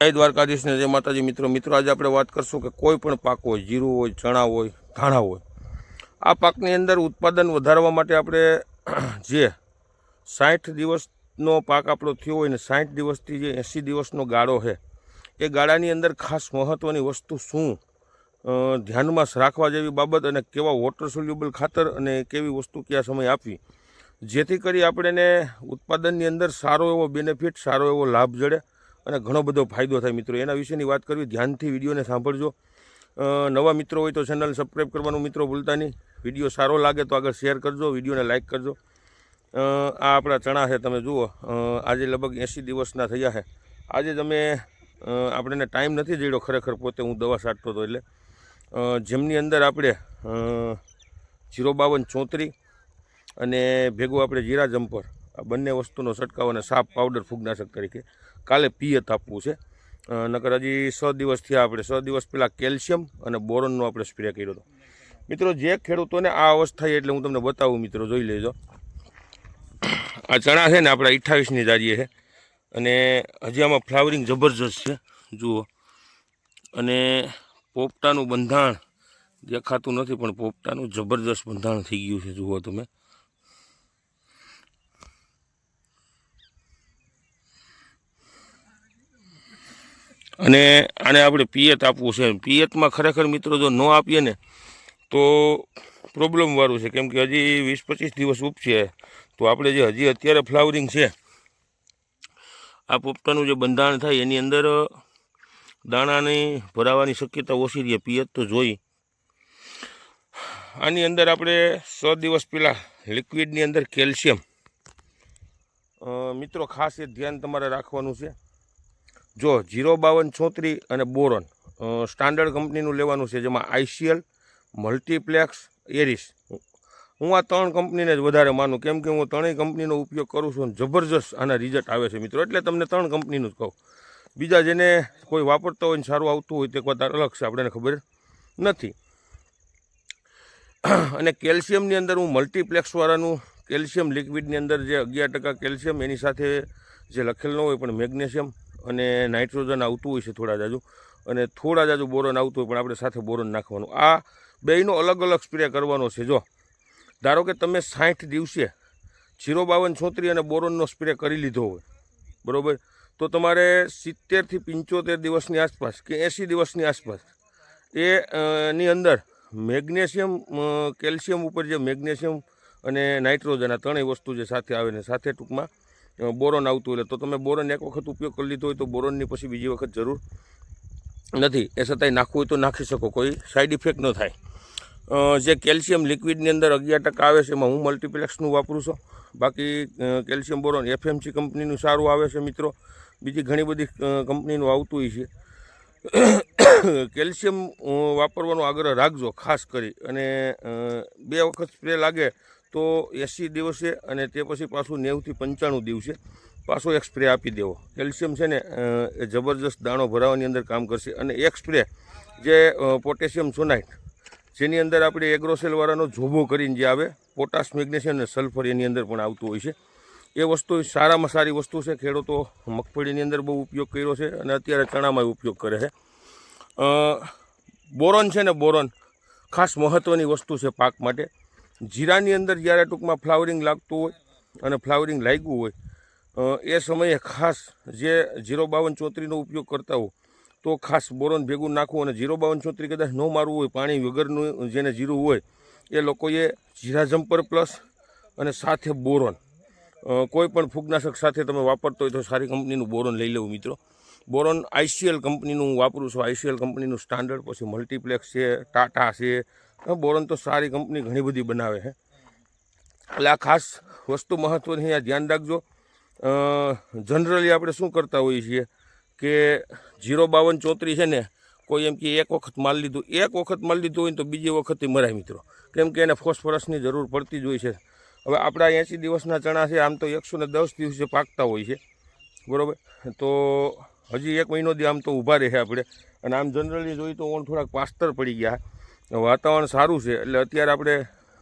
જય દ્વારકાધીશને જય માતાજી. મિત્રો મિત્રો, આજે આપણે વાત કરશું કે કોઈ પણ પાક હોય, જીરું હોય, ચણા હોય, ધાણા હોય, આ પાકની અંદર ઉત્પાદન વધારવા માટે આપણે જે સાઠ દિવસનો પાક આપણો થયો હોય ને સાઠ દિવસથી જે એંસી દિવસનો ગાળો છે, એ ગાળાની અંદર ખાસ મહત્ત્વની વસ્તુ શું? ધ્યાનમાં રાખવા જેવી બાબત અને કેવા વોટર સોલ્યુબલ ખાતર અને કેવી વસ્તુ કયા સમય આપવી? જેથી કરી આપણે એને ઉત્પાદનની અંદર સારો એવો બેનિફિટ સારો એવો લાભ જડે. અને ઘણો બધો ફાયદો થાય મિત્રો. એના વિશેની વાત કરવી, ધ્યાનથી વિડીયોને સાંભળજો. નવા મિત્રો હોય તો ચેનલ સબસ્ક્રાઈબ કરવાનું મિત્રો ભૂલતા નહીં. વીડિયો સારો લાગે તો આગળ શેર કરજો, વિડીયોને લાઇક કરજો. આ આપણા ચણા છે, તમે જુઓ. આજે લગભગ એંસી દિવસના થયા છે. આજે તમે આપણને ટાઈમ નથી જડ્યો ખરેખર પોતે, હું દવા છાંટતો હતો એટલે. જેમની અંદર આપણે જીરો બાવન ચોત્રી અને ભેગું આપણે જીરા જમ્પર. આ બંને વસ્તુનો છંટકાવ અને સાપ પાવડર ફૂગનાશક તરીકે. કાલે પિયત આપવું છે. નકર હજી સો દિવસથી આપણે. સો દિવસ પહેલાં કેલ્શિયમ અને બોરોનનો આપણે સ્પ્રે કર્યો હતો. મિત્રો, જે ખેડૂતોને આ અવસ્થા એટલે હું તમને બતાવું મિત્રો, જોઈ લેજો. આ ચણા છે ને આપણા અઠ્ઠાવીસની જારીએ છે. અને હજી આમાં ફ્લાવરિંગ જબરજસ્ત છે. જુઓ. અને પોપટાનું બંધાણ દેખાતું નથી, પણ પોપટાનું જબરજસ્ત બંધાણ થઈ ગયું છે. જુઓ તમે. અને આને આપણે પિયત આપવું છે. પિયતમાં ખરેખર મિત્રો જો ન આપીએ ને, તો પ્રોબ્લેમવાળું છે. કેમ કે હજી વીસ પચીસ દિવસ ઉપશે. તો આપણે જે હજી અત્યારે ફ્લાવરિંગ છે, આ પોપટાનું જે બંધાણ થાય, એની અંદર દાણાની ભરાવાની શક્યતા ઓછી રહે. પિયત તો જોઈ. આની અંદર આપણે સો દિવસ પહેલાં લિક્વિડની અંદર કેલ્શિયમ મિત્રો ખાસ એ ધ્યાન તમારે રાખવાનું છે. જો જીરો બાવન છોતરી અને બોરોન સ્ટાન્ડર્ડ કંપનીનું લેવાનું છે, જેમાં આઈસીએલ, મલ્ટીપ્લેક્સ, એરિસ. હું આ ત્રણ કંપનીને જ વધારે માનું, કેમ કે હું ત્રણેય કંપનીનો ઉપયોગ કરું છું અને જબરજસ્ત આના રિઝલ્ટ આવે છે મિત્રો. એટલે તમને ત્રણ કંપનીનું જ કહું. બીજા જેને કોઈ વાપરતા હોય ને સારું આવતું હોય તે કદાચ અલગ છે, આપણને ખબર નથી. અને કેલ્શિયમની અંદર હું મલ્ટીપ્લેક્સવાળાનું, કેલ્શિયમ લિક્વિડની અંદર જે અગિયાર ટકા કેલ્શિયમ, એની સાથે જે લખેલ ન હોય પણ મેગ્નેશિયમ અને નાઇટ્રોજન આવતું હોય છે થોડા જાજુ. અને થોડા જાજુ બોરોન આવતું હોય પણ આપણે સાથે બોરોન નાખવાનું. આ બેયનો અલગ અલગ સ્પ્રે કરવાનો છે, જો. ધારો કે તમે સાઠ દિવસે જીરો બાવન છોતરી અને બોરોનનો સ્પ્રે કરી લીધો હોય, બરાબર? તો તમારે સિત્તેરથી પંચોતેર દિવસની આસપાસ કે એંસી દિવસની આસપાસ એ ની અંદર મેગ્નેશિયમ કેલ્શિયમ ઉપર જે મેગ્નેશિયમ અને નાઇટ્રોજન આ ત્રણેય વસ્તુ જે સાથે આવે ને સાથે ટૂંકમાં બોરોન આવતું એટલે તો તમે બોરોન એક વખત ઉપયોગ કરી લીધો હોય તો બોરોનની પછી બીજી વખત જરૂર નથી. એ છતાંય નાખવું હોય તો નાખી શકો, કોઈ સાઈડ ઇફેક્ટ ન થાય. જે કેલ્શિયમ લિક્વિડની અંદર અગિયાર ટકા આવે છે એમાં હું મલ્ટીપ્લેક્સનું વાપરું છું. બાકી કેલ્શિયમ, બોરોન, એફએમસી કંપનીનું સારું આવે છે મિત્રો. બીજી ઘણી બધી કંપનીનું આવતું હોય છે. કેલ્શિયમ વાપરવાનો આગ્રહ રાખજો, ખાસ કરી. અને બે વખત સ્પ્રે લાગે તો એંસી દિવસે અને તે પછી પાછું નેવથી પંચાણું દિવસે પાછો એક સ્પ્રે આપી દેવો. કેલ્શિયમ છે ને એ જબરજસ્ત દાણો ભરાવાની અંદર કામ કરશે અને એક સ્પ્રે જે પોટેશિયમ સોનાઇટ, જેની અંદર આપણે એગ્રોસેલવાળાનો જોબો કરીને જે આવે, પોટાશ, મેગ્નેશિયમ અને સલ્ફર એની અંદર પણ આવતું હોય છે. એ વસ્તુ સારામાં સારી વસ્તુ છે. ખેડૂતો મગફળીની અંદર બહુ ઉપયોગ કર્યો છે અને અત્યારે ચણામાં ઉપયોગ કરે છે. બોરોન છે ને, બોરોન ખાસ મહત્ત્વની વસ્તુ છે પાક માટે. જીરાની અંદર જ્યારે ટૂંકમાં ફ્લાવરિંગ લાગતું હોય અને ફ્લાવરિંગ લાગ્યું હોય એ સમયે ખાસ જે જીરો બાવન ચોત્રીનો ઉપયોગ કરતા હો તો ખાસ બોરોન ભેગું નાખવું અને જીરો બાવન ચોત્રી કદાચ ન મારવું હોય, પાણી વગરનું જેને જીરું હોય, એ લોકોએ જીરા જમ્પર પ્લસ અને સાથે બોરોન. કોઈ પણ ફૂગનાશક સાથે તમે વાપરતો હોય તો સારી કંપનીનું બોરોન લઈ લેવું મિત્રો. બોરોન આઈસીએલ કંપનીનું હું વાપરું છું. આઈસીએલ કંપનીનું સ્ટાન્ડર્ડ પછી મલ્ટીપ્લેક્સ છે, ટાટા છે બોરોન તો સારી કંપની ઘણી બધી બનાવે છે. એટલે આ ખાસ વસ્તુ મહત્ત્વની અહીંયા ધ્યાન રાખજો. જનરલી આપણે શું કરતા હોઈએ છીએ કે જીરો બાવન ચોત્રી છે ને, કોઈ એમ કે એક વખત માલ લીધું, એક વખત માલ લીધું હોય ને તો બીજી વખતે મરાય મિત્રો. કેમ કે એને ફોસ્ફરસની જરૂર પડતી જ હોય છે. હવે આપણા એંસી દિવસના ચણા છે, આમ તો એકસો ને દસ દિવસે પાકતા હોય છે. બરાબર? તો હજી એક મહિનો દી આમ તો ઊભા રહે આપણે. અને આમ જનરલી જોઈએ તો ઓણ થોડાક પાસ્તર પડી ગયા. વાતાવરણ સારું છે, એટલે અત્યારે આપણે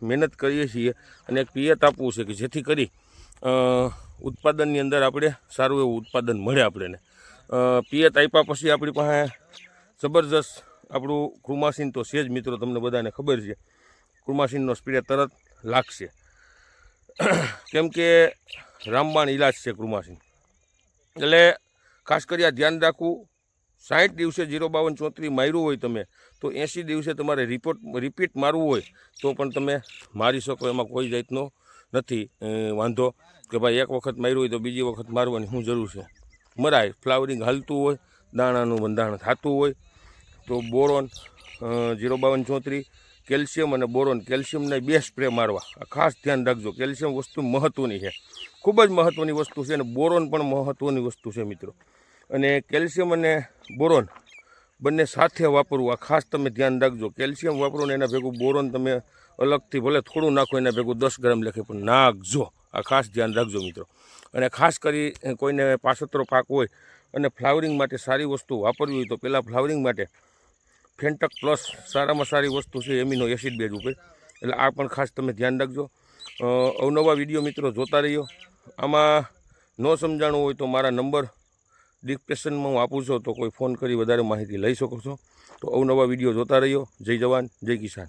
મહેનત કરીએ છીએ અને એક પિયત આપવું છે કે જેથી કરી ઉત્પાદનની અંદર આપણે સારું એવું ઉત્પાદન મળે આપણને. પિયત આપ્યા પછી આપણી પાસે જબરજસ્ત આપણું ક્રુમાસીન તો છે જ મિત્રો, તમને બધાને ખબર છે. ક્રુમાસીનનો સ્પ્રે તરત લાગશે. કેમ કે રામબાણ ઇલાજ છે ક્રુમાસીન એટલે ખાસ કરી આ ધ્યાન રાખવું સાઠ દિવસે જીરો બાવન ચોત્રીસ માર્યું હોય તમે, તો એંસી દિવસે તમારે રિપોર્ટ રિપીટ મારવું હોય, તો પણ તમે મારી શકો એમાં કોઈ જાતનો નથી વાંધો કે ભાઈ એક વખત માર્યું હોય તો બીજી વખત મારવાની શું જરૂર છે? મરાય, ફ્લાવરિંગ હાલતું હોય, દાણાનું બંધારણ થતું હોય, તો બોરોન જીરો બાવન ચોત્રીસ, કેલ્શિયમ અને બોરોન, કેલ્શિયમને બે સ્પ્રે મારવા. ખાસ ધ્યાન રાખજો, કેલ્શિયમ વસ્તુ મહત્ત્વની છે. ખૂબ જ મહત્ત્વની વસ્તુ છે અને બોરોન પણ મહત્ત્વની વસ્તુ છે મિત્રો. અને કેલ્શિયમ અને બોરોન બંને સાથે વાપરવું. આ ખાસ તમે ધ્યાન રાખજો. કેલ્શિયમ વાપરો ને એના ભેગું બોરોન તમે અલગથી ભલે થોડું નાખો એના ભેગું દસ ગ્રામ લખે, પણ નાખજો. આ ખાસ ધ્યાન રાખજો મિત્રો. અને ખાસ કરી કોઈને પાસતરો પાક હોય અને ફ્લાવરિંગ માટે સારી વસ્તુ વાપરવી હોય તો પહેલાં ફ્લાવરિંગ માટે ફેન્ટક પ્લસ સારામાં સારી વસ્તુ છે એમિનો એસિડ બેજ ઉપર. એટલે આ પણ ખાસ તમે ધ્યાન રાખજો. અવનવા વીડિયો મિત્રો જોતા રહ્યો આમાં ન સમજાણું હોય તો મારા નંબર ડિસ્ક્રિપ્શનમાં હું આપું છું, તો કોઈ ફોન કરી વધારે માહિતી લઈ શકો છો. તો અવનવા વીડિયો જોતા રહ્યો જય જવાન, જય કિસાન.